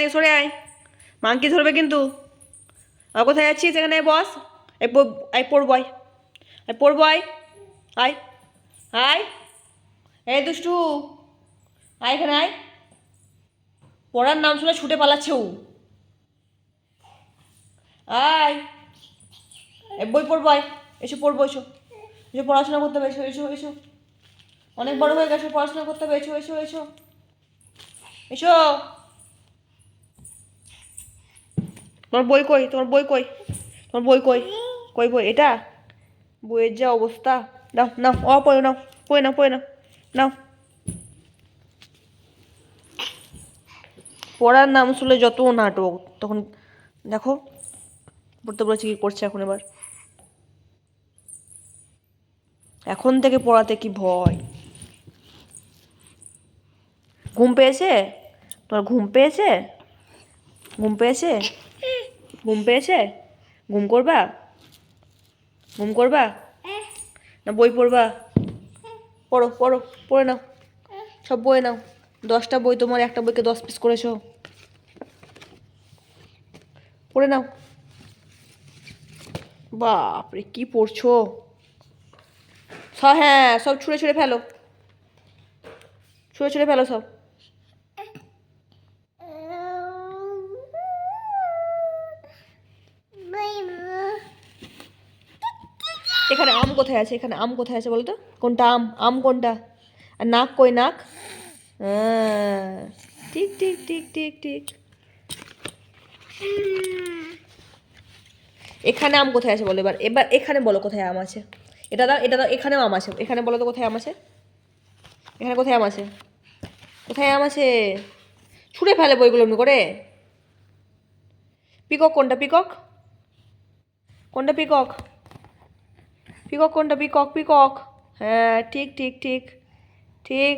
এদিকে সরে আয়। মাংকি ধরবে কিন্তু। আর কোথায় যাচ্ছিস এখানে? বস। আয় পড়ব, আয়। আয় পড়ব, আয়। আয়। আয়। এই দুষ্টু। আয় এখানে, আয়। পড়ার নাম শুনে ছুটে পালাচ্ছে ও। আয়। এ বই পড়ব, আয়। এসো, পড়ব, এসো। এসো, পড়াশোনা করতে হবে, এসো এসো এসো। অনেক বড় হয়ে গেছো, পড়াশোনা করতে হবে, এসো এসো এসো। এসো। তোমার বই কই? তোমার বই কই? তোমার বই কই? কই বই? এটা? বইয়ের যা অবস্থা। নাও নাও, অ, পড়ে নাও পড়ে নাও পড়ে নাও নাও। পড়ার নাম শুনলে যত নাটক, তখন দেখো, পড়তে বলেছি কি করছে এখন এবার। এখন থেকে পড়াতে কি ভয়? ঘুম পেয়েছে? তোমার ঘুম পেয়েছে? ঘুম পেয়েছে? ঘুম পেয়েছে? ঘুম করবা? ঘুম করবা? না, বই পড়বা? পড়ো পড়ো, পড়ে নাও। সব বই নাও। দশটা বই তোমার, একটা বইকে দশ পিস করেছ। পড়ে নাও। বাপরে, কি পড়ছো? হ্যাঁ সব ছুঁড়ে ছুঁড়ে ফেলো। ছুঁড়ে ছুঁড়ে ফেলো সব। এখানে আম কোথায় আছে? এখানে আম কোথায় আছে বলো তো কোনটা আম? আম কোনটা? আর নাক কই নাক? ঠিক ঠিক ঠিক ঠিক ঠিক। এখানে আম কোথায় আছে বলো এবার? এবার এখানে বলো কোথায় আম আছে। এটা দাও এটা দাও, এখানেও আম আছে। এখানে বলো তো কোথায় আম আছে? এখানে কোথায় আম আছে? কোথায় আম আছে? ছুঁড়ে ফেলে বইগুলো এমনি করে। পিকক কোনটা? পিকক? কোনটা পিকক? পিকক কোনটা? Peacock peacock. হ্যাঁ ঠিক ঠিক ঠিক। ঠিক।